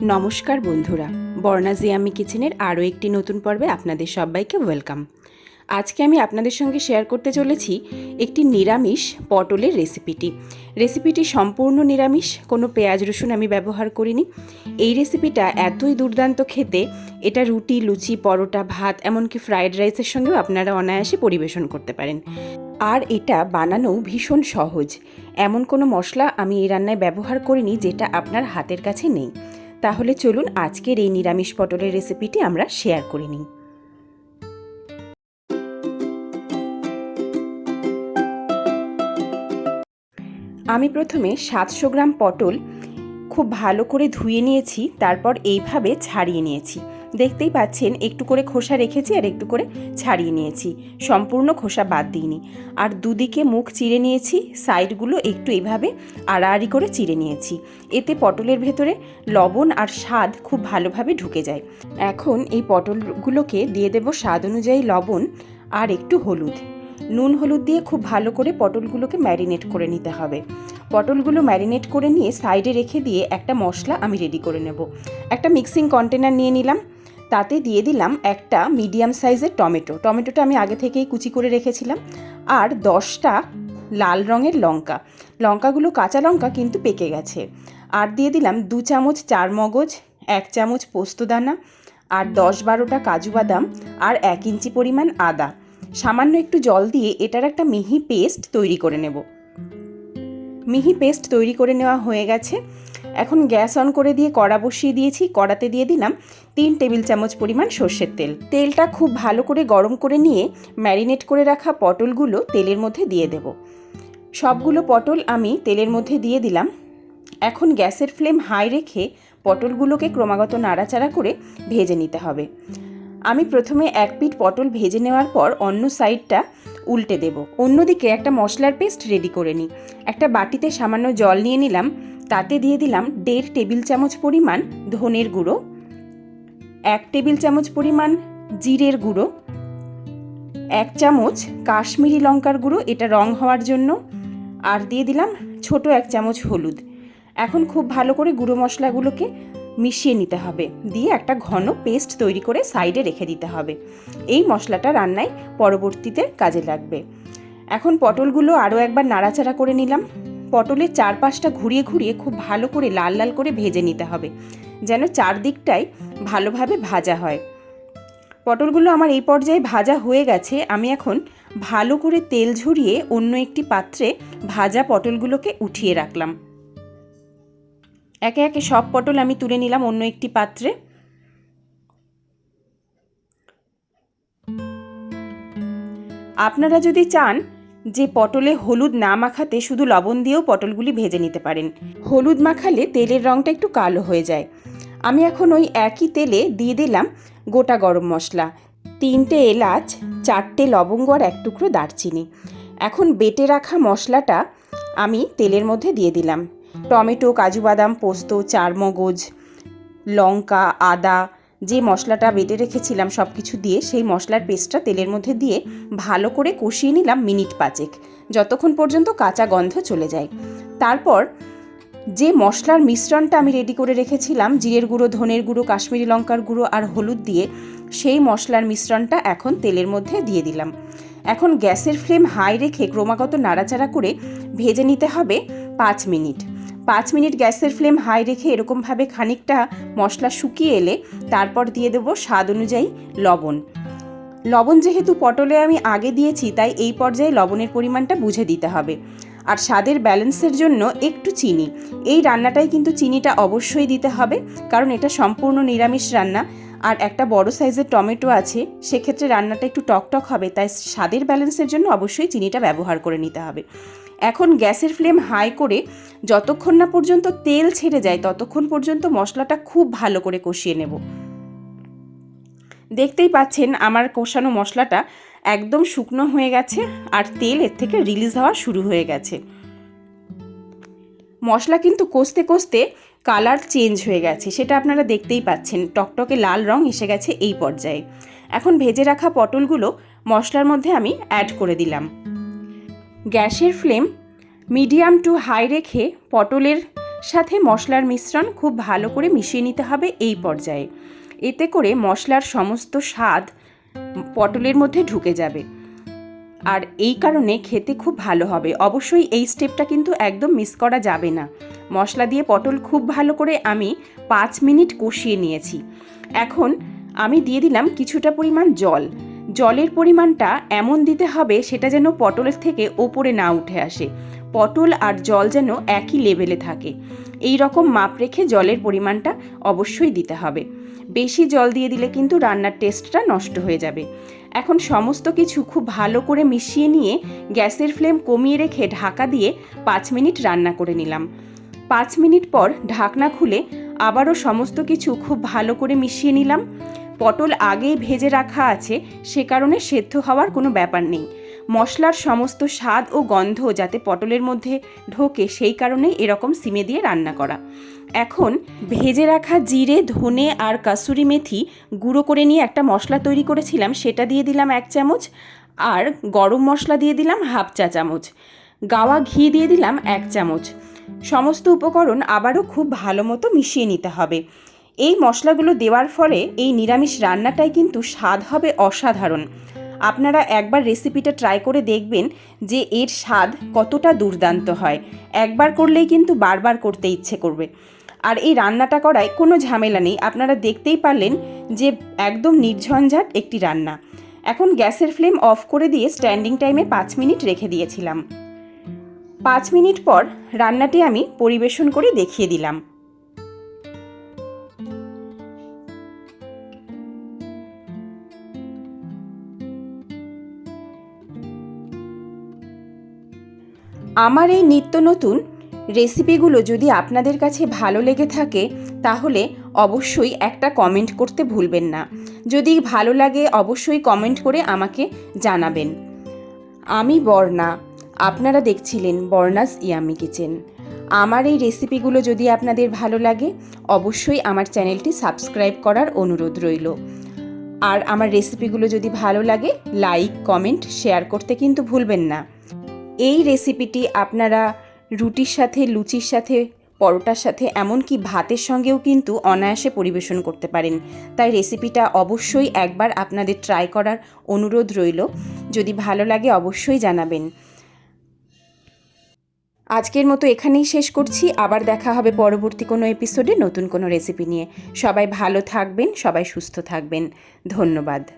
নমস্কার বন্ধুরা, বর্ণা জিয়ামি কিচেনের আরও একটি নতুন পর্বে আপনাদের সবাইকে ওয়েলকাম। আজকে আমি আপনাদের সঙ্গে শেয়ার করতে চলেছি একটি নিরামিষ পটলের রেসিপিটি। রেসিপিটি সম্পূর্ণ নিরামিষ, কোনো পেঁয়াজ রসুন আমি ব্যবহার করিনি। এই রেসিপিটা এতই দুর্দান্ত খেতে, এটা রুটি, লুচি, পরোটা, ভাত, এমনকি ফ্রায়েড রাইসের সঙ্গেও আপনারা অনায়াসে পরিবেশন করতে পারেন। আর এটা বানানো ভীষণ সহজ। এমন কোনো মশলা আমি এই রান্নায় ব্যবহার করিনি যেটা আপনার হাতের কাছে নেই। তাহলে চলুন আজকের এই নিরামিষ পটলের রেসিপিটি আমরা শেয়ার করে নিই। আমি প্রথমে সাতশো গ্রাম পটল খুব ভালো করে ধুয়ে নিয়েছি, তারপর এইভাবে ছাড়িয়ে নিয়েছি। দেখতেই পাচ্ছেন, একটু করে খোসা রেখেছি আর একটু করে ছাড়িয়ে নিয়েছি। সম্পূর্ণ খোসা বাদ দিইনি। আর দুদিকে মুখ চিড়ে নিয়েছি, সাইডগুলো একটু এইভাবে আড়াআড়ি করে চিড়ে নিয়েছি। এতে পটলের ভেতরে লবণ আর স্বাদ খুব ভালোভাবে ঢুকে যায়। এখন এই পটলগুলোকে দিয়ে দেব স্বাদ অনুযায়ী লবণ আর একটু হলুদ। নুন হলুদ দিয়ে খুব ভালো করে পটলগুলোকে ম্যারিনেট করে নিতে হবে। পটলগুলো ম্যারিনেট করে নিয়ে সাইডে রেখে দিয়ে একটা মশলা আমি রেডি করে নেব। একটা মিক্সিং কন্টেনার নিয়ে নিলাম। তাতে দিয়ে দিলাম একটা মিডিয়াম সাইজের টমেটো। টমেটোটা আমি আগে থেকেই কুচি করে রেখেছিলাম। আর দশটা লাল রঙের লঙ্কা। লঙ্কাগুলো কাঁচা লঙ্কা কিন্তু পেকে গেছে। আর দিয়ে দিলাম দু চামচ চার মগজ এক চামচ পোস্তদানা আর দশ বারোটা কাজু বাদাম আর এক ইঞ্চি পরিমাণ আদা। সামান্য একটু জল দিয়ে এটার একটা মিহি পেস্ট তৈরি করে নেব। মিহি পেস্ট তৈরি করে নেওয়া হয়ে গেছে। এখন গ্যাস অন করে দিয়ে কড়া বসিয়ে দিয়েছি। কড়াতে দিয়ে দিলাম তিন টেবিল চামচ পরিমাণ সর্ষের তেল। তেলটা খুব ভালো করে গরম করে নিয়ে ম্যারিনেট করে রাখা পটলগুলো তেলের মধ্যে দিয়ে দেব। সবগুলো পটল আমি তেলের মধ্যে দিয়ে দিলাম। এখন গ্যাসের ফ্লেম হাই রেখে পটলগুলোকে ক্রমাগত নাড়াচাড়া করে ভেজে নিতে হবে। আমি প্রথমে এক পিঠ পটল ভেজে নেওয়ার পর অন্য সাইডটা উল্টে দেব। অন্যদিকে একটা মশলার পেস্ট রেডি করে নিই। একটা বাটিতে সামান্য জল নিয়ে নিলাম। তাতে দিয়ে দিলাম দেড় টেবিল চামচ পরিমাণ ধনের গুঁড়ো, এক টেবিল চামচ পরিমাণ জিরের গুঁড়ো, এক চামচ কাশ্মীরি লঙ্কার গুঁড়ো, এটা রং হওয়ার জন্য, আর দিয়ে দিলাম ছোট এক চামচ হলুদ। এখন খুব ভালো করে গুঁড়ো মশলাগুলোকে মিশিয়ে নিতে হবে। দিয়ে একটা ঘন পেস্ট তৈরি করে সাইডে রেখে দিতে হবে। এই মশলাটা রান্নায় পরবর্তীতে কাজে লাগবে। এখন পটলগুলো আরও একবার নাড়াচাড়া করে নিলাম। পটলের চারপাশটা ঘুরিয়ে ঘুরিয়ে খুব ভালো করে লাল লাল করে ভেজে নিতে হবে, যেন চারদিকটাই ভালোভাবে ভাজা হয়। পটলগুলো আমার এই পর্যায়ে ভাজা হয়ে গেছে। আমি এখন ভালো করে তেল ঝরিয়ে অন্য একটি পাত্রে ভাজা পটলগুলোকে উঠিয়ে রাখলাম। একে একে সব পটল আমি তুলে নিলাম অন্য একটি পাত্রে। আপনারা যদি চান যে পটলে হলুদ না মাখাতে শুধু লবণ দিয়েও পটলগুলি ভেজে নিতে পারেন। হলুদ মাখালে তেলের রঙটা একটু কালো হয়ে যায়। আমি এখন ওই একই তেলে দিয়ে দিলাম গোটা গরম মশলা। তিনটে এলাচ, চারটে লবঙ্গ আর এক টুকরো দারচিনি। এখন বেটে রাখা মশলাটা আমি তেলের মধ্যে দিয়ে দিলাম। টমেটো, কাজু বাদাম, পোস্ত, চারমগজ, লঙ্কা, আদা, যে মশলাটা বেটে রেখেছিলাম সব কিছু দিয়ে সেই মশলার পেস্টটা তেলের মধ্যে দিয়ে ভালো করে কষিয়ে নিলাম মিনিট পাঁচেক, যতক্ষণ পর্যন্ত কাঁচা গন্ধ চলে যায়। তারপর যে মশলার মিশ্রণটা আমি রেডি করে রেখেছিলাম, জিরের গুঁড়ো, ধনের গুঁড়ো, কাশ্মীরি লঙ্কার গুঁড়ো আর হলুদ দিয়ে, সেই মশলার মিশ্রণটা এখন তেলের মধ্যে দিয়ে দিলাম। এখন গ্যাসের ফ্লেম হাই রেখে ক্রমাগত নাড়াচাড়া করে ভেজে নিতে হবে পাঁচ মিনিট। পাঁচ মিনিট গ্যাসের ফ্লেম হাই রেখে এরকমভাবে খানিকটা মশলা শুকিয়ে এলে তারপর দিয়ে দেবো স্বাদ অনুযায়ী লবণ। লবণ যেহেতু পটলে আমি আগে দিয়েছি, তাই এই পর্যায়ে লবণের পরিমাণটা বুঝে দিতে হবে। আর স্বাদের ব্যালেন্সের জন্য একটু চিনি। এই রান্নাটাই কিন্তু চিনিটা অবশ্যই দিতে হবে, কারণ এটা সম্পূর্ণ নিরামিষ রান্না। আর একটা বড় সাইজের টমেটো আছে, সেক্ষেত্রে রান্নাটা একটু টকটক হবে, তাই স্বাদের ব্যালেন্সের জন্য অবশ্যই চিনিটা ব্যবহার করে নিতে হবে। এখন গ্যাসের ফ্লেম হাই করে যতক্ষণ না পর্যন্ত তেল ছেড়ে যায় ততক্ষণ পর্যন্ত মশলাটা খুব ভালো করে কষিয়ে নেব। দেখতেই পাচ্ছেন আমার কষানো মশলাটা একদম শুকনো হয়ে গেছে আর তেল এর থেকে রিলিজ হওয়া শুরু হয়ে গেছে। মশলা কিন্তু কষতে কষতে কালার চেঞ্জ হয়ে গেছে, সেটা আপনারা দেখতেই পাচ্ছেন। টকটকে লাল রং এসে গেছে এই পর্যায়ে। এখন ভেজে রাখা পটলগুলো মশলার মধ্যে আমি অ্যাড করে দিলাম। গ্যাসের ফ্লেম মিডিয়াম টু হাই রেখে পটলের সাথে মশলার মিশ্রণ খুব ভালো করে মিশিয়ে নিতে হবে এই পর্যায়ে। এতে করে মশলার সমস্ত স্বাদ পটলের মধ্যে ঢুকে যাবে। আর এই কারণে খেতে খুব ভালো হবে। অবশ্যই এই স্টেপটা কিন্তু একদম মিস করা যাবে না। মশলা দিয়ে পটল খুব ভালো করে আমি পাঁচ মিনিট কষিয়ে নিয়েছি। এখন আমি দিয়ে দিলাম কিছুটা পরিমাণ জল। জলের পরিমাণটা এমন দিতে হবে সেটা যেন পটলের থেকে ওপরে না উঠে আসে। পটল আর জল যেন একই লেভেলে থাকে। এই রকম মাপ রেখে জলের পরিমাণটা অবশ্যই দিতে হবে। বেশি জল দিয়ে দিলে কিন্তু রান্নার টেস্টটা নষ্ট হয়ে যাবে। এখন সমস্ত কিছু খুব ভালো করে মিশিয়ে নিয়ে গ্যাসের ফ্লেম কমিয়ে রেখে ঢাকা দিয়ে পাঁচ মিনিট রান্না করে নিলাম। পাঁচ মিনিট পর ঢাকনা খুলে আবারও সমস্ত কিছু খুব ভালো করে মিশিয়ে নিলাম। পটল আগেই ভেজে রাখা আছে, সে কারণে সেদ্ধ হওয়ার কোনো ব্যাপার নেই। মশলার সমস্ত স্বাদ ও গন্ধ যাতে পটলের মধ্যে ঢোকে, সেই কারণেই এরকম সিমে দিয়ে রান্না করা। এখন ভেজে রাখা জিরে, ধনে আর কাসুরি মেথি গুঁড়ো করে নিয়ে একটা মশলা তৈরি করেছিলাম, সেটা দিয়ে দিলাম এক চামচ আর গরম মশলা দিয়ে দিলাম হাফ চা চামচ। গাওয়া ঘি দিয়ে দিলাম এক চামচ। সমস্ত উপকরণ আবারও খুব ভালো মতো মিশিয়ে নিতে হবে। এই মশলাগুলো দেওয়ার ফলে এই নিরামিষ রান্নাটাই কিন্তু স্বাদ হবে অসাধারণ। আপনারা একবার রেসিপিটা ট্রাই করে দেখবেন যে এর স্বাদ কতটা দুর্দান্ত হয়। একবার করলেই কিন্তু বারবার করতে ইচ্ছে করবে। আর এই রান্নাটা করায় কোনো ঝামেলা নেই। আপনারা দেখতেই পারলেন যে একদম নির্ঝঞ্ঝাট একটি রান্না। এখন গ্যাসের ফ্লেম অফ করে দিয়ে স্ট্যান্ডিং টাইমে পাঁচ মিনিট রেখে দিয়েছিলাম। পাঁচ মিনিট পর রান্নাটি আমি পরিবেশন করে দেখিয়ে দিলাম। আমার এই নিত্য নতুন রেসিপিগুলো যদি আপনাদের কাছে ভালো লেগে থাকে, তাহলে অবশ্যই একটা কমেন্ট করতে ভুলবেন না। যদি ভালো লাগে, অবশ্যই কমেন্ট করে আমাকে জানাবেন। আমি বর্ণা, আপনারা দেখছিলেন বর্ণাস ইয়ামি কিচেন। আমার এই রেসিপিগুলো যদি আপনাদের ভালো লাগে, অবশ্যই আমার চ্যানেলটি সাবস্ক্রাইব করার অনুরোধ রইল। আর আমার রেসিপিগুলো যদি ভালো লাগে লাইক কমেন্ট শেয়ার করতে কিন্তু ভুলবেন না। এই রেসিপিটি আপনারা রুটির সাথে, লুচির সাথে, পরোটার সাথে, এমনকি ভাতের সঙ্গেও কিন্তু অনায়াসে পরিবেশন করতে পারেন। তাই রেসিপিটা অবশ্যই একবার আপনাদের ট্রাই করার অনুরোধ রইল। যদি ভালো লাগে অবশ্যই জানাবেন। আজকের মতো এখানেই শেষ করছি। আবার দেখা হবে পরবর্তী কোনো এপিসোডে নতুন কোনো রেসিপি নিয়ে। সবাই ভালো থাকবেন, সবাই সুস্থ থাকবেন। ধন্যবাদ।